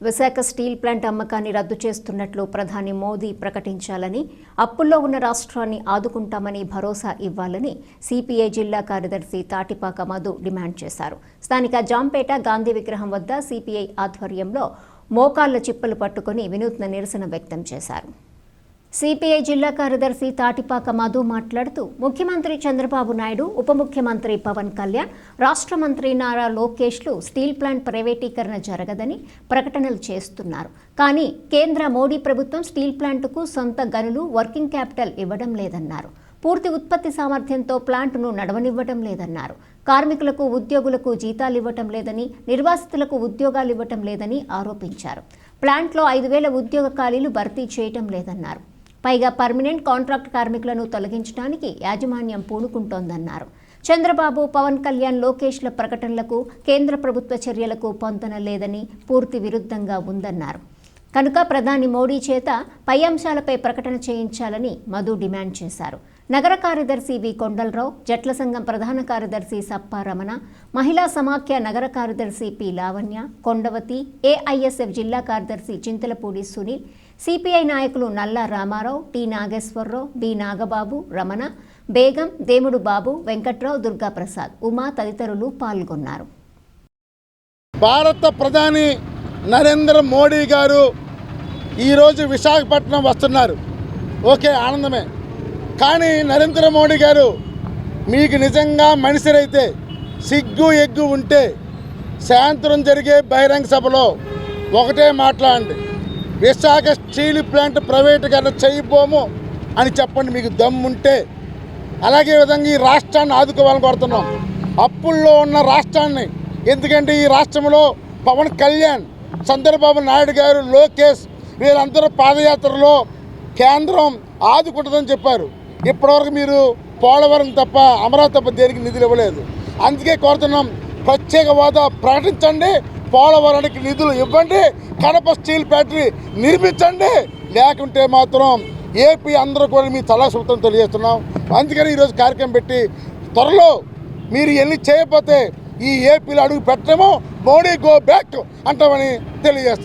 Visakha steel plant అమ్మకాన్ని రద్దు చేస్తున్నట్లు ప్రధాని మోదీ ప్రకటించాలని అప్పుల్లో ఉన్న రాష్ట్రాన్ని ఆదుకుంటామని భరోసా ఇవ్వాలని సిపిఐ జిల్లా కార్యదర్శి తాటిపాక మధు డిమాండ్ చేశారు. స్థానిక జాంపేట గాంధీ విగ్రహం వద్ద సిపిఐ ఆధ్వర్యంలో మోకాళ్ళ చిప్పలు పట్టుకుని వినూత్న నిరసన వ్యక్తం చేశారు. సిపిఐ జిల్లా కార్యదర్శి తాటిపాక మధు మాట్లాడుతూ ముఖ్యమంత్రి చంద్రబాబు నాయుడు ఉప ముఖ్యమంత్రి పవన్ కళ్యాణ్ రాష్ట్ర మంత్రి నారా లోకేష్లు స్టీల్ ప్లాంట్ ప్రైవేటీకరణ జరగదని ప్రకటనలు చేస్తున్నారు. కానీ కేంద్ర మోడీ ప్రభుత్వం స్టీల్ ప్లాంటుకు సొంత గనులు వర్కింగ్ క్యాపిటల్ ఇవ్వడం లేదన్నారు. పూర్తి ఉత్పత్తి సామర్థ్యంతో ప్లాంట్ను నడవనివ్వడం లేదన్నారు. కార్మికులకు ఉద్యోగులకు జీతాలు ఇవ్వటం లేదని నిర్వాసితులకు ఉద్యోగాలు ఇవ్వటం లేదని ఆరోపించారు. ప్లాంట్లో ఐదు వేల ఉద్యోగ ఖాళీలు భర్తీ చేయటం లేదన్నారు. పైగా పర్మనెంట్ కాంట్రాక్ట్ కార్మికులను తొలగించడానికి యాజమాన్యం పూనుకుంటోందన్నారు. చంద్రబాబు పవన్ కళ్యాణ్ లోకేష్ల ప్రకటనలకు కేంద్ర ప్రభుత్వ చర్యలకు పొంతన లేదని పూర్తి విరుద్ధంగా ఉందన్నారు. కనుక ప్రధాని మోడీ చేత పై అంశాలపై ప్రకటన చేయించాలని మధు డిమాండ్ చేశారు. నగర కార్యదర్శి వి. కొండలరావు జట్ల సంఘం ప్రధాన కార్యదర్శి సప్పా రమణ మహిళా సమాఖ్య నగర కార్యదర్శి పి. లావణ్య కొండవతి ఏఐఎస్ఎఫ్ జిల్లా కార్యదర్శి చింతలపూడి సునీల్ సిపిఐ నాయకులు నల్లా రామారావు టి. నాగేశ్వరరావు బి నాగబాబు రమణ బేగం దేముడు బాబు వెంకట్రావు దుర్గాప్రసాద్ ఉమా తదితరులు పాల్గొన్నారు. భారత ప్రధాని నరేంద్ర మోడీ గారు ఈరోజు విశాఖపట్నం వస్తున్నారు. ఓకే ఆనందమే. కానీ నరేంద్ర మోడీ గారు మీకు నిజంగా మనిషిరైతే సిగ్గు ఎగ్గు ఉంటే సాయంత్రం జరిగే బహిరంగ సభలో ఒకటే మాట్లాడండి. విశాఖ స్టీల్ ప్లాంట్ ప్రైవేటీకరణ చేయబోము అని చెప్పండి మీకు దమ్ముంటే అలాగే విధంగా ఈ రాష్ట్రాన్ని ఆదుకోవాలని కోరుతున్నాం. అప్పుల్లో ఉన్న రాష్ట్రాన్ని ఎందుకంటే ఈ రాష్ట్రంలో పవన్ కళ్యాణ్ చంద్రబాబు నాయుడు గారు లోకేష్ వీళ్ళందరూ పాదయాత్రలో కేంద్రం ఆదుకుంటుందని చెప్పారు. ఇప్పటివరకు మీరు పోలవరం తప్ప అమరావతి తప్ప దేనికి నిధులు ఇవ్వలేదు. అందుకే కోరుతున్నాం ప్రత్యేక హోదా ప్రకటించండి పోలవరానికి నిధులు ఇవ్వండి కడప స్టీల్ ఫ్యాక్టరీ నిర్మించండి. లేకుంటే మాత్రం ఏపీ అందరూ కూడా మీ తలా సూత్రం తెలియజేస్తున్నాం అందుకని ఈరోజు కార్యక్రమం పెట్టి త్వరలో మీరు ఎన్ని చేయకపోతే ఈ ఏపీలో అడుగు పెట్టడమో మోడీ గో బ్యాక్ అంటామని తెలియజేస్తున్నాం.